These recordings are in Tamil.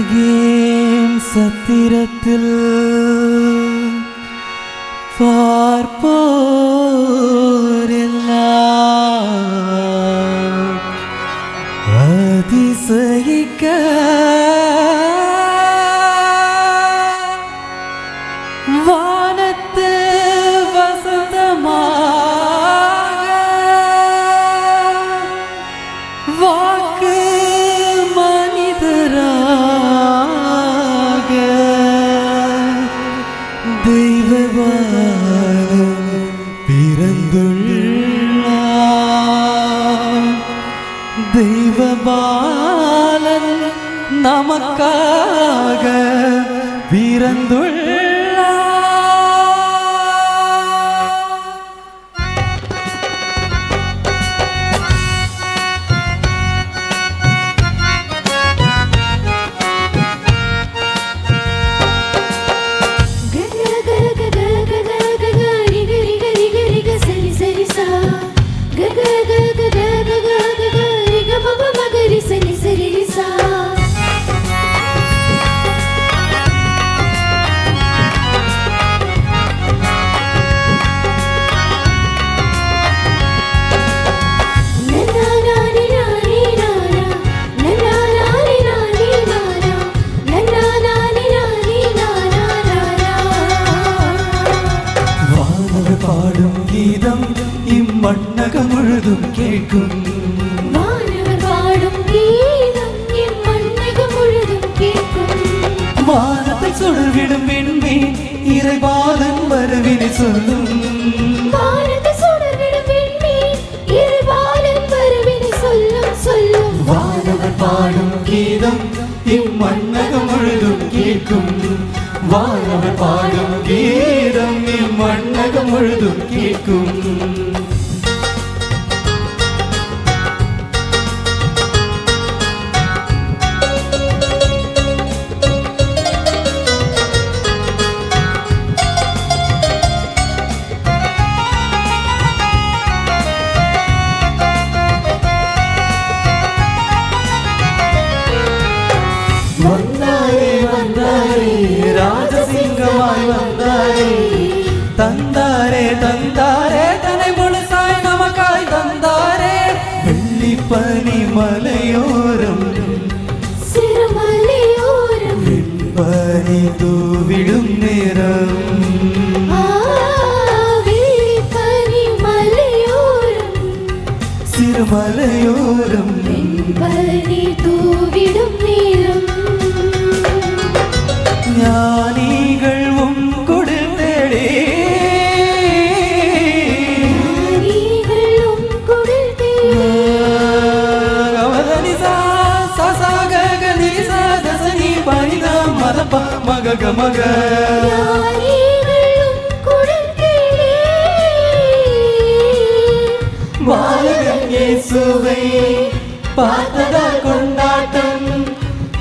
பெத்லகேம் சத்திரத்தில். பார்ப்போரெல்லாம் தெய்வவானம் தெய்வபாலன் நமக்காக பிறந்துள்ள முழுதும் கேட்கும். வானத்தை சுடர்விடும் விண்மீன் இறைபாலன் வரவினை சொல்லும். சொல்லும் வானவர் பாடும் கீதம் இம்மண்ணகம் முழுதும் கேட்கும். வானவர் பாடும் கீதம் இம்மண்ணகம் முழுதும் ராஜசிங்கமாய் வந்தாரே தந்தாரே தந்தாரே தனை முழுசாய் நமக்காய் தந்தாரே வெள்ளி பனி மலையோரம் சிறுமலையோரம் பனி தூவிடும் நேரம் பனி மலையோரம் சிறுமலையோரம் பனி தூவிடும் நேரம் ஞானிகள் மக மக. கொடுத்தே பாலகன் இயேசுவை பார்த்ததால் கொண்டாட்டம்.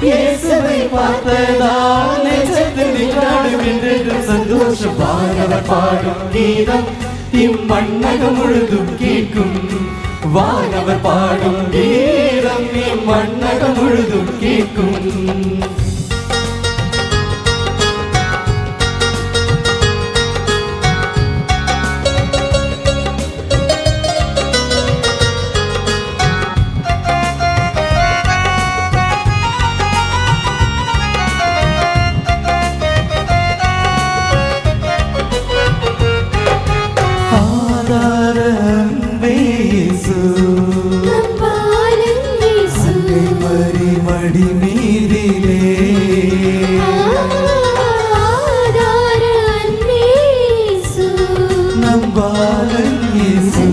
இயேசுவை பார்த்ததால் நெஞ்சத்தில் நின்றாடும் என்று சந்தோஷம் வானவர் பாடும் கீதம். இம்மண்ணகம் முழுதும் கேட்கும். வானவர் பாடும் கீதம். இம்மண்ணகம் முழுதும் கேட்கும். பாலன் இயேசு.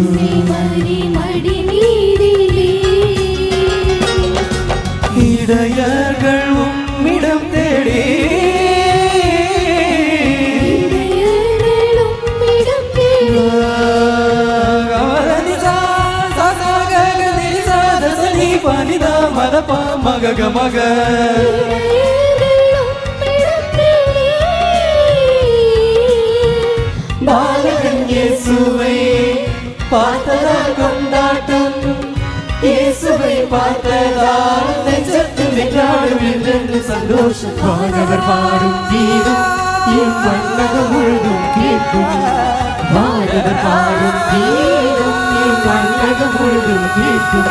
இடையர்கள் உம்மிடம் தேடி. இதயங்களும் இடம் மக மக. பார்த்ததால் கொண்டாட்டம் இயேசுவை பார்த்ததால் நெஞ்சத்தில் நின்றாடும் என்றென்று சந்தோஷம் பாடவர் பாடும் கீதம். என் மன்னகம் முழுதும் கேட்கும். பாடவர் பாடும் கீதம். என் மன்னகம் முழுதும் கேட்கும்.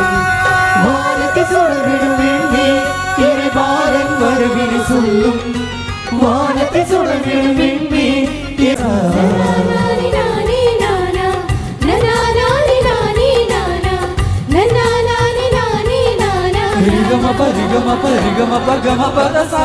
வானத்தை சொல்லிடும் வெண்ணி இறை பாரன் வருவினை சொல்லும். வானத்தை சுடர்விடும் పరి గమ ప గమ పద సా